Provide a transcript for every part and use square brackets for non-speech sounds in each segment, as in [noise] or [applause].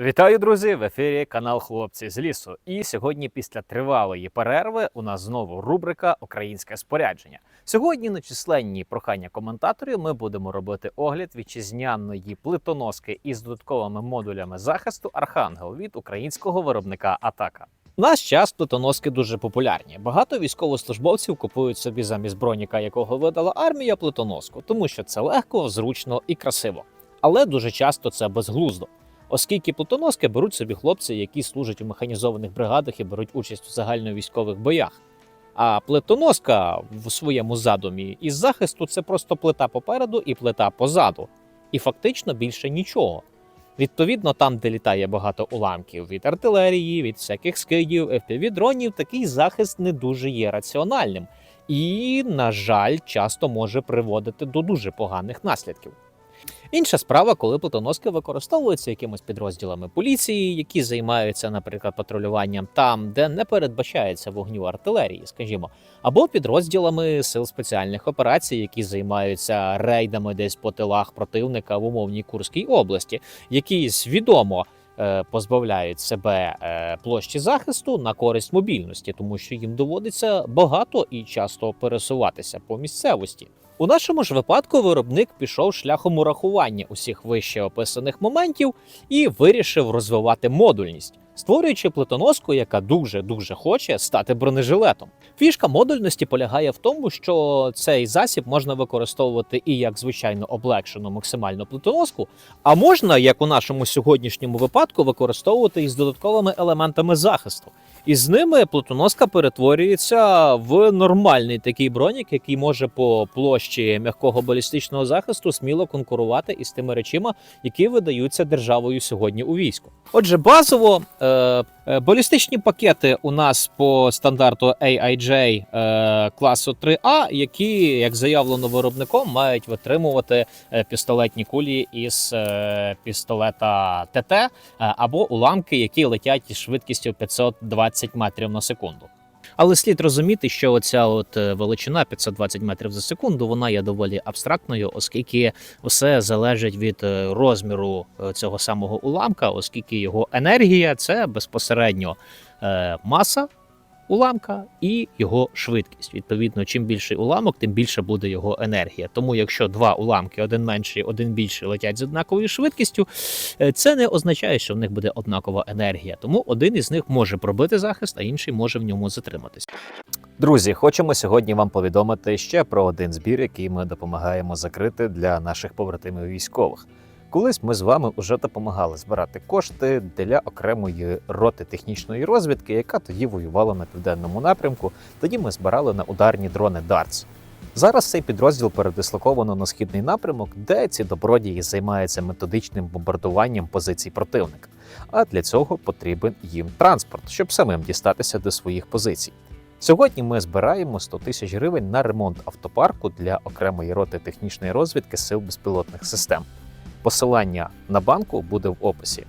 Вітаю, друзі! В ефірі канал Хлопці з лісу. І сьогодні, після тривалої перерви, у нас знову рубрика Українське спорядження. Сьогодні на численні прохання коментаторів ми будемо робити огляд вітчизняної плитоноски із додатковими модулями захисту Архангел від українського виробника Атака. У нас час плитоноски дуже популярні. Багато військовослужбовців купують собі замість броніка, якого видала армія, плитоноску, тому що це легко, зручно і красиво. Але дуже часто це безглуздо оскільки плитоноски беруть собі хлопці, які служать у механізованих бригадах і беруть участь у загальновійськових боях. А плитоноска в своєму задумі із захисту це просто плита попереду і плита позаду. І фактично більше нічого. Відповідно, там, де літає багато уламків від артилерії, від всяких скидів, FPV-дронів, такий захист не дуже є раціональним. І, на жаль, часто може приводити до дуже поганих наслідків. Інша справа, коли плитоноски використовуються якимось підрозділами поліції, які займаються, наприклад, патрулюванням там, де не передбачається вогню артилерії, скажімо, або підрозділами сил спеціальних операцій, які займаються рейдами десь по тилах противника в умовній Курській області, які свідомо. е, Позбавляють себе е, площі захисту на користь мобільності, тому що їм доводиться багато і часто пересуватися по місцевості. У нашому ж випадку виробник пішов шляхом урахування усіх вище описаних моментів і вирішив розвивати модульність, створюючи плитоноску, яка дуже дуже хоче стати бронежилетом. Фішка модульності полягає в тому, що цей засіб можна використовувати і як звичайно облегшену максимальну плитоноску, а можна, як у нашому сьогоднішньому випадку, використовувати із додатковими елементами захисту. І з ними плутоноска перетворюється в нормальний такий бронік, який може по площі м'якого балістичного захисту сміло конкурувати із тими речима, які видаються державою сьогодні у війську. Отже, базово е, балістичні пакети у нас по стандарту AIJ е, класу 3А, які, як заявлено виробником, мають витримувати е, пістолетні кулі із е, пістолета ТТ е, або уламки, які летять із швидкістю 520 метрів на секунду. Але слід розуміти, що оця от е, величина 520 метрів за секунду, вона є доволі абстрактною, оскільки все залежить від е, розміру е, цього самого уламка, оскільки його енергія це безпосередньо маса уламка і його швидкість. Відповідно, чим більший уламок, тим більше буде його енергія. Тому, якщо два уламки, один менший, один більший, летять з однаковою швидкістю, е, це не означає, що в них буде однакова енергія. Тому один із них може пробити захист, а інший може в ньому затриматись. Друзі, хочемо сьогодні вам повідомити ще про один збір, який ми допомагаємо закрити для наших побратимів військових. Колись ми з вами вже допомагали збирати кошти для окремої роти технічної розвідки, яка тоді воювала на південному напрямку. Тоді ми збирали на ударні дрони Дарц. Зараз цей підрозділ передислоковано на східний напрямок, де ці добродії займаються методичним бомбардуванням позицій противника. А для цього потрібен їм транспорт, щоб самим дістатися до своїх позицій. Сьогодні ми збираємо 100 тисяч гривень на ремонт автопарку для окремої роти технічної розвідки сил безпілотних систем. Посилання на банку буде в описі.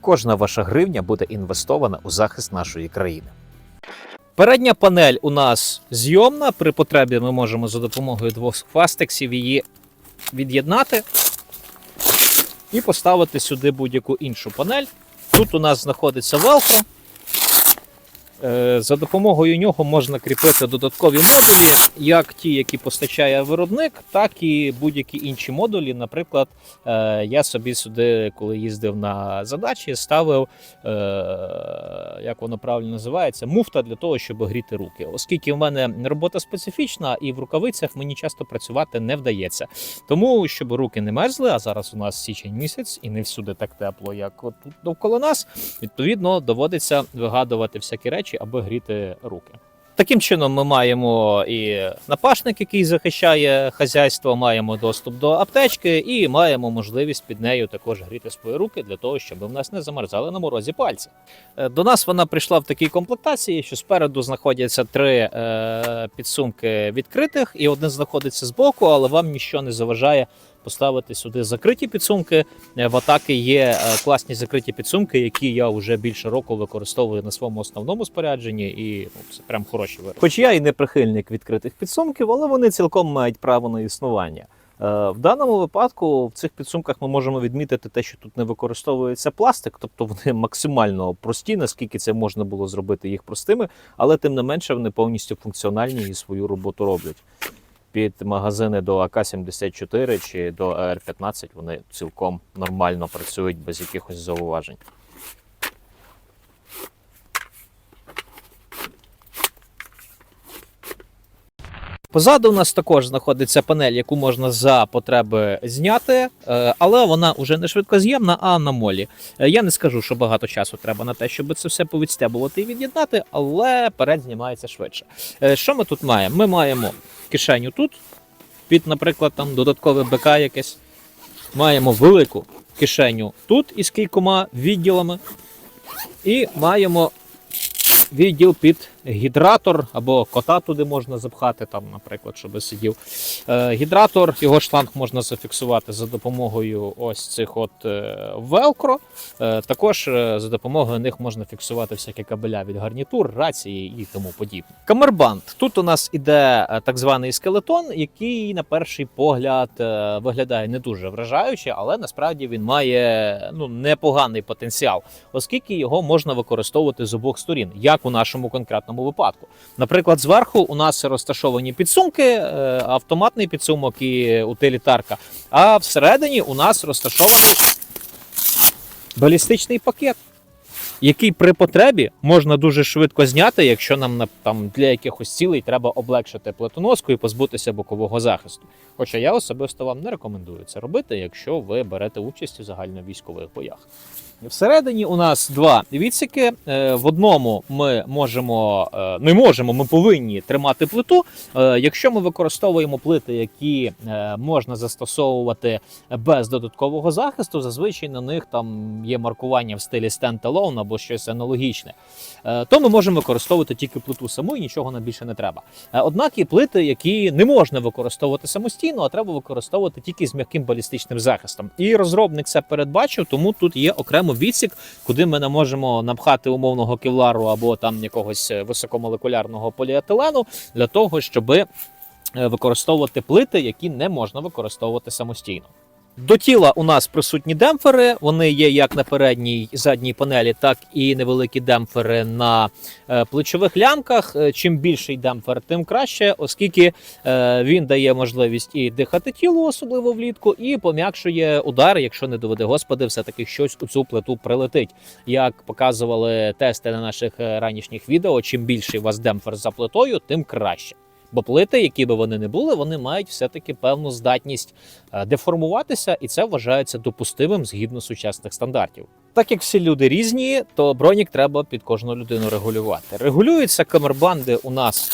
Кожна ваша гривня буде інвестована у захист нашої країни. Передня панель у нас зйомна. При потребі ми можемо за допомогою двох фастексів її від'єднати і поставити сюди будь-яку іншу панель. Тут у нас знаходиться велкро. Е, За допомогою нього можна кріпити додаткові модулі, як ті, які постачає виробник, так і будь-які інші модулі. Наприклад, е, я собі сюди, коли їздив на задачі, ставив, е, як воно правильно називається, муфта для того, щоб гріти руки. Оскільки в мене робота специфічна і в рукавицях мені часто працювати не вдається. Тому, щоб руки не мерзли, а зараз у нас січень місяць і не всюди так тепло, як тут довкола нас, відповідно доводиться вигадувати всякі речі, аби гріти руки. Таким чином, ми маємо і напашник, який захищає хазяйство, маємо доступ до аптечки і маємо можливість під нею також гріти свої руки для того, щоб в нас не замерзали на морозі пальці. Е, До нас вона прийшла в такій комплектації, що спереду знаходяться три е, підсумки відкритих, і один знаходиться збоку, але вам нічого не заважає поставити сюди закриті підсумки. Е, В атаки є е, класні закриті підсумки, які я вже більше року використовую на своєму основному спорядженні, і ну, це прям хороші вироби. Хоч я і не прихильник відкритих підсумків, але вони цілком мають право на існування. В даному випадку в цих підсумках ми можемо відмітити те, що тут не використовується пластик, тобто вони максимально прості, наскільки це можна було зробити їх простими, але тим не менше вони повністю функціональні і свою роботу роблять. Під магазини до АК-74 чи до АР-15 вони цілком нормально працюють без якихось зауважень. Позаду у нас також знаходиться панель, яку можна за потреби зняти, е, але вона вже не швидкоз'ємна, а на молі. Е, Я не скажу, що багато часу треба на те, щоб це все повідстебувати і від'єднати, але перед знімається швидше. Е, Що ми тут маємо? Ми маємо кишеню тут, під, наприклад, там додаткове БК якесь. Маємо велику кишеню тут із кількома відділами. І маємо відділ під гідратор або кота туди можна запхати, там, наприклад, щоб сидів. Е, гідратор, його шланг можна зафіксувати за допомогою ось цих от велкро. Е, також е, за допомогою них можна фіксувати всякі кабеля від гарнітур, рації і тому подібне. Камербанд. Тут у нас іде так званий скелетон, який на перший погляд виглядає не дуже вражаюче, але насправді він має ну, непоганий потенціал, оскільки його можна використовувати з обох сторін, як у нашому конкретному випадку. Наприклад, зверху у нас розташовані підсумки, е, автоматний підсумок і утилітарка. А всередині у нас розташований балістичний пакет, який при потребі можна дуже швидко зняти, якщо нам там для якихось цілей треба облегшити плитоноску і позбутися бокового захисту. Хоча я особисто вам не рекомендую це робити, якщо ви берете участь у загальновійськових боях. Всередині у нас два відсіки. Е, В одному ми можемо е, не можемо, ми повинні тримати плиту. Е, Якщо ми використовуємо плити, які можна застосовувати без додаткового захисту, зазвичай на них там є маркування в стилі stand-alone або щось аналогічне. То ми можемо використовувати тільки плиту саму і нічого нам більше не треба. Однак є плити, які не можна використовувати самостійно, а треба використовувати тільки з м'яким балістичним захистом. І розробник це передбачив, тому тут є окремо відсік, куди ми не можемо напхати умовного кевлару або там якогось е, високомолекулярного поліетилену для того, щоб використовувати плити, які не можна використовувати самостійно. До тіла у нас присутні демпфери. Вони є як на передній задній панелі, так і невеликі демпфери на е, плечових лямках. Е, Чим більший демпфер, тим краще, оскільки е, він дає можливість і дихати тілу, особливо влітку, і пом'якшує удар, якщо не доведе господи, все таки щось у цю плиту прилетить. Як показували тести на наших ранішніх відео, чим більший у вас демпфер за плитою, тим краще. Бо плити, які би вони не були, вони мають все-таки певну здатність е, деформуватися, і це вважається допустимим згідно сучасних стандартів. Так як всі люди різні, то бронік треба під кожну людину регулювати. Регулюються камербанди у нас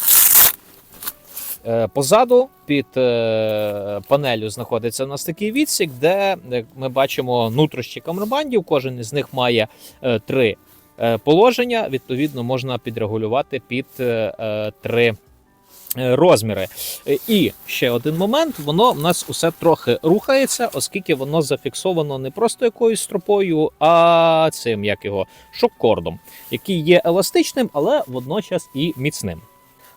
е, позаду. Під е, панелю знаходиться у нас такий відсік, де ми бачимо нутрощі камербандів. Кожен із них має три положення. Відповідно, можна підрегулювати під три розміри. Е, І ще один момент: воно в нас усе трохи рухається, оскільки воно зафіксовано не просто якоюсь стропою, а цим як його шок-кордом, який є еластичним, але водночас і міцним.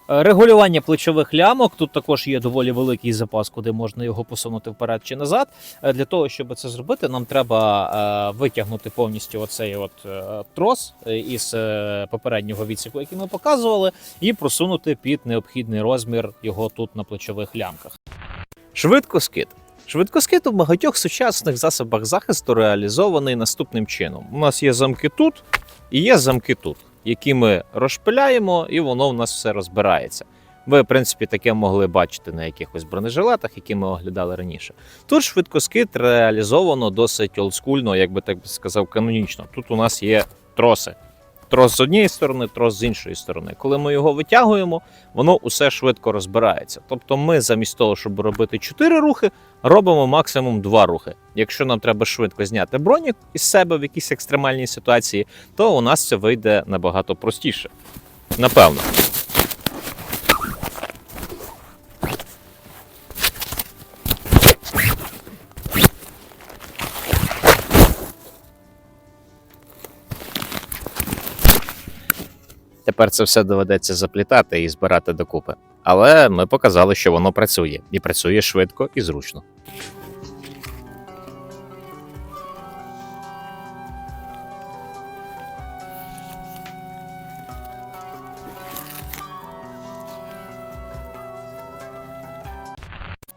Е, Регулювання плечових лямок тут також є доволі великий запас, куди можна його посунути вперед чи назад. Е, Для того, щоб це зробити, нам треба е, витягнути повністю оцей от трос із попереднього відсіку, який ми показували, і просунути під необхідний розмір його тут на плечових лямках. Швидкоскид. Швидкоскид у багатьох сучасних засобах захисту реалізований наступним чином: у нас є замки тут і є замки тут, які ми розпиляємо, і воно в нас все розбирається. Ви, в принципі, таке могли бачити на якихось бронежилетах, які ми оглядали раніше. Тут швидкоскид реалізовано досить олдскульно, як би так сказав, канонічно. Тут у нас є троси. Трос з однієї сторони, трос з іншої сторони. Коли ми його витягуємо, воно усе швидко розбирається. Тобто, ми замість того, щоб робити 4 рухи, робимо максимум 2 рухи. Якщо нам треба швидко зняти бронік із себе в якійсь екстремальній ситуації, то у нас це вийде набагато простіше. Напевно. Тепер це все доведеться заплітати і збирати докупи. Але ми показали, що воно працює і працює швидко і зручно.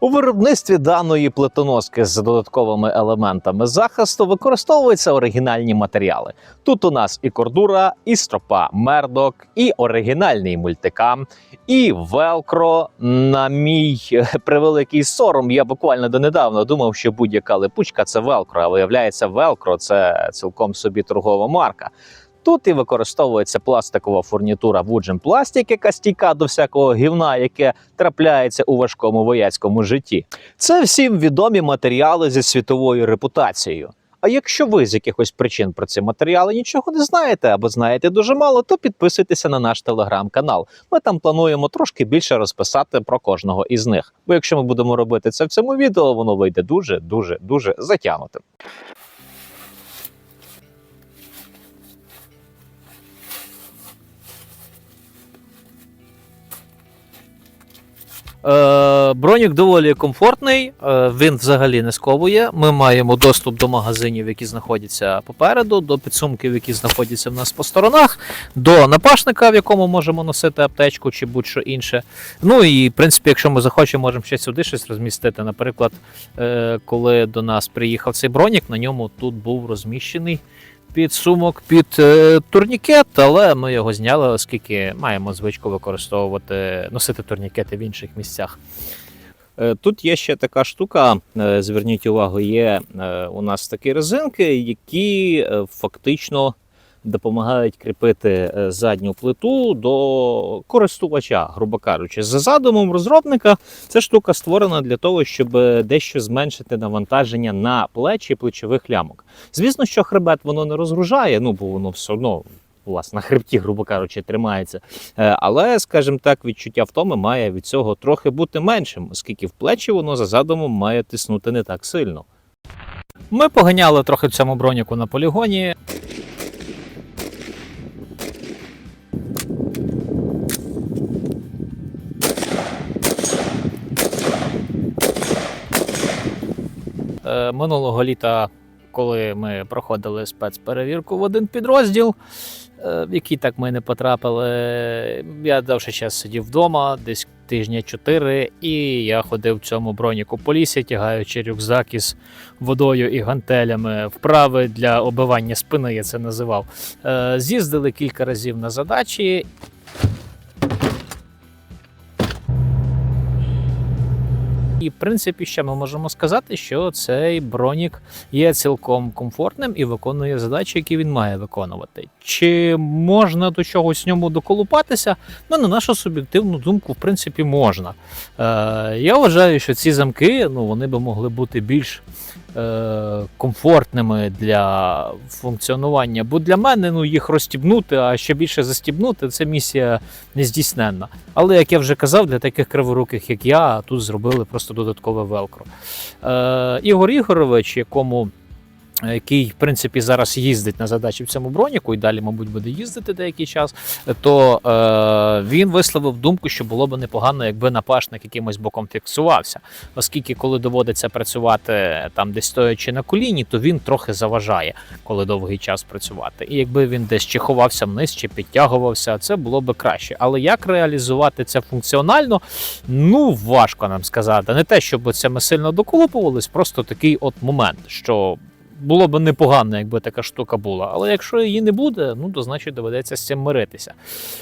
У виробництві даної плитоноски з додатковими елементами захисту використовуються оригінальні матеріали. Тут у нас і кордура, і стропа мердок, і оригінальний мультикам, і велкро. На мій [laughs] превеликий сором. Я буквально донедавна думав, що будь-яка липучка це велкро. А виявляється, велкро це цілком собі торгова марка. Тут і використовується пластикова фурнітура Вуджен Пластик, яка стійка до всякого гівна, яке трапляється у важкому вояцькому житті. Це всім відомі матеріали зі світовою репутацією. А якщо ви з якихось причин про ці матеріали нічого не знаєте або знаєте дуже мало, то підписуйтеся на наш телеграм-канал. Ми там плануємо трошки більше розписати про кожного із них. Бо якщо ми будемо робити це в цьому відео, воно вийде дуже, дуже, дуже затягнутим. Бронік доволі комфортний, е, він взагалі не сковує. Ми маємо доступ до магазинів, які знаходяться попереду, до підсумків, які знаходяться в нас по сторонах, до напашника, в якому можемо носити аптечку чи будь-що інше. Ну і в принципі, якщо ми захочемо, можемо ще сюди щось розмістити. Наприклад, е, коли до нас приїхав цей бронік, на ньому тут був розміщений. Підсумок під е, турнікет, але ми його зняли, оскільки маємо звичку використовувати, носити турнікети в інших місцях. Е, Тут є ще така штука, е, зверніть увагу, є у нас такі резинки, які фактично допомагають кріпити е, задню плиту до користувача, грубо кажучи. За задумом розробника, ця штука створена для того, щоб е, дещо зменшити навантаження на плечі плечових лямок. Звісно, що хребет воно не розгружає, ну бо воно все одно. Власне, на хребті, грубо кажучи, тримається. Е, Але, скажімо так, відчуття втоми має від цього трохи бути меншим, оскільки в плечі воно за задумом має тиснути не так сильно. Ми поганяли трохи в цьому броніку на полігоні. Минулого літа, коли ми проходили спецперевірку в один підрозділ, е, в який так ми не потрапили, я довший час сидів вдома, десь тижня чотири, і я ходив в цьому броніку по лісі, тягаючи рюкзак із водою і гантелями, вправи для обивання спини, я це називав. Е, З'їздили кілька разів на задачі, І, в принципі, ще ми можемо сказати, що цей бронік є цілком комфортним і виконує задачі, які він має виконувати. Чи можна до чогось ньому доколупатися? Ну, на нашу суб'єктивну думку, в принципі, можна. Е, я вважаю, що ці замки ну, вони би могли бути більш комфортними для функціонування. Бо для мене ну, їх розстібнути, а ще більше застібнути це місія нездійсненна. Але як я вже казав, для таких криворуких, як я, тут зробили просто додаткове велкро. Е, Ігор Ігорович, якому який, в принципі, зараз їздить на задачі в цьому броніку і далі, мабуть, буде їздити деякий час, то е, він висловив думку, що було б непогано, якби напашник якимось боком фіксувався. Оскільки, коли доводиться працювати там десь стоячи на коліні, то він трохи заважає, коли довгий час працювати. І якби він десь чи ховався вниз, чи підтягувався, це було б краще. Але як реалізувати це функціонально, ну важко нам сказати. Не те, щоб це ми сильно доколупувались, просто такий от момент, що було б непогано, якби така штука була. Але якщо її не буде, ну то значить доведеться з цим миритися.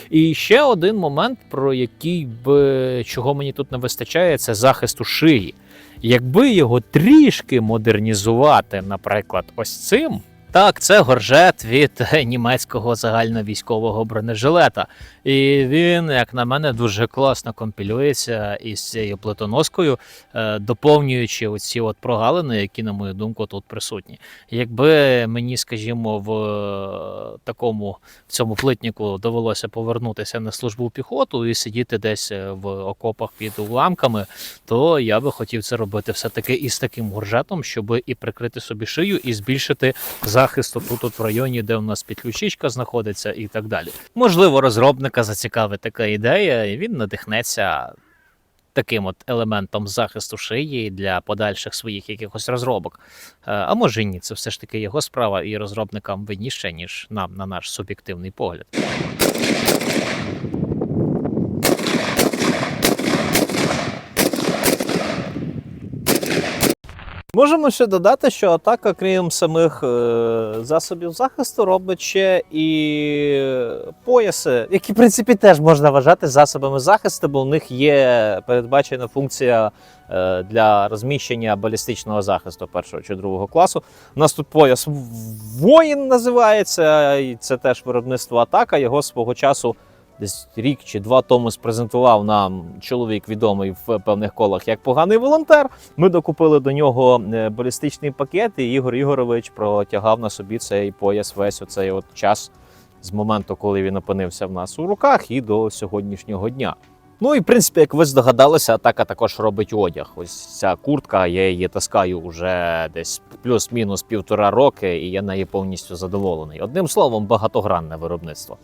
І ще один момент, про який би чого мені тут не вистачає, це захисту шиї. Якби його трішки модернізувати, наприклад, ось цим. Так, це горжет від [laughs] німецького загальновійськового бронежилета. І він, як на мене, дуже класно компілюється із цією плитоноскою, е, доповнюючи оці от прогалини, які, на мою думку, тут присутні. Якби мені, скажімо, в е, такому в цьому плитнику довелося повернутися на службу піхоту і сидіти десь е, в окопах під уламками, то я би хотів це робити все-таки із таким горжетом, щоб і прикрити собі шию, і збільшити захист захисту тут, от в районі, де у нас підключичка знаходиться, і так далі. Можливо, розробника зацікавить така ідея, і він надихнеться таким от елементом захисту шиї для подальших своїх якихось розробок. Е, А може ні, це все ж таки його справа, і розробникам винніше, ніж нам на наш суб'єктивний погляд. Можемо ще додати, що атака, крім самих е, засобів захисту, робить ще і пояси, які в принципі теж можна вважати засобами захисту, бо у них є передбачена функція е, для розміщення балістичного захисту першого чи другого класу. У нас тут пояс воїн називається, і це теж виробництво атака. Його свого часу десь рік чи два тому спрезентував нам чоловік відомий в певних колах як поганий волонтер. Ми докупили до нього е, балістичний пакет, і Ігор Ігорович протягав на собі цей пояс весь оцей от час з моменту, коли він опинився в нас у руках, і до сьогоднішнього дня. Ну і в принципі, як ви здогадалися, атака також робить одяг. Ось ця куртка, я її таскаю вже десь плюс-мінус півтора роки, і я нею повністю задоволений. Одним словом, багатогранне виробництво.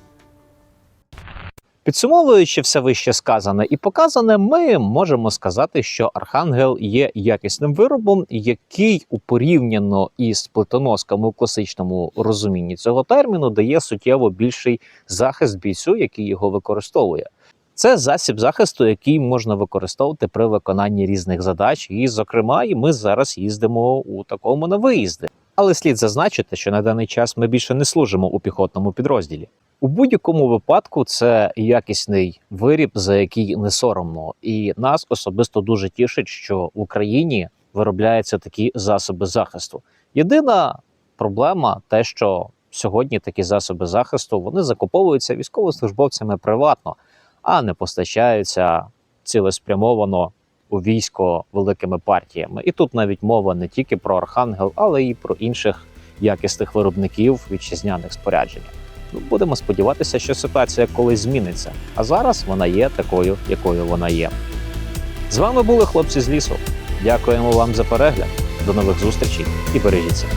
Підсумовуючи все вище сказане і показане, ми можемо сказати, що Архангел є якісним виробом, який у порівняно із плитоносками у класичному розумінні цього терміну дає суттєво більший захист бійцю, який його використовує. Це засіб захисту, який можна використовувати при виконанні різних задач. І, зокрема, і ми зараз їздимо у такому на виїзди. Але слід зазначити, що на даний час ми більше не служимо у піхотному підрозділі. У будь-якому випадку це якісний виріб, за який не соромно, і нас особисто дуже тішить, що в Україні виробляються такі засоби захисту. Єдина проблема те, що сьогодні такі засоби захисту вони закуповуються військовослужбовцями приватно, а не постачаються цілеспрямовано у військо великими партіями. І тут навіть мова не тільки про Архангел, але й про інших якісних виробників вітчизняних споряджень. Ну, будемо сподіватися, що ситуація колись зміниться. А зараз вона є такою, якою вона є. З вами були хлопці з лісу. Дякуємо вам за перегляд. До нових зустрічей і бережіть себе.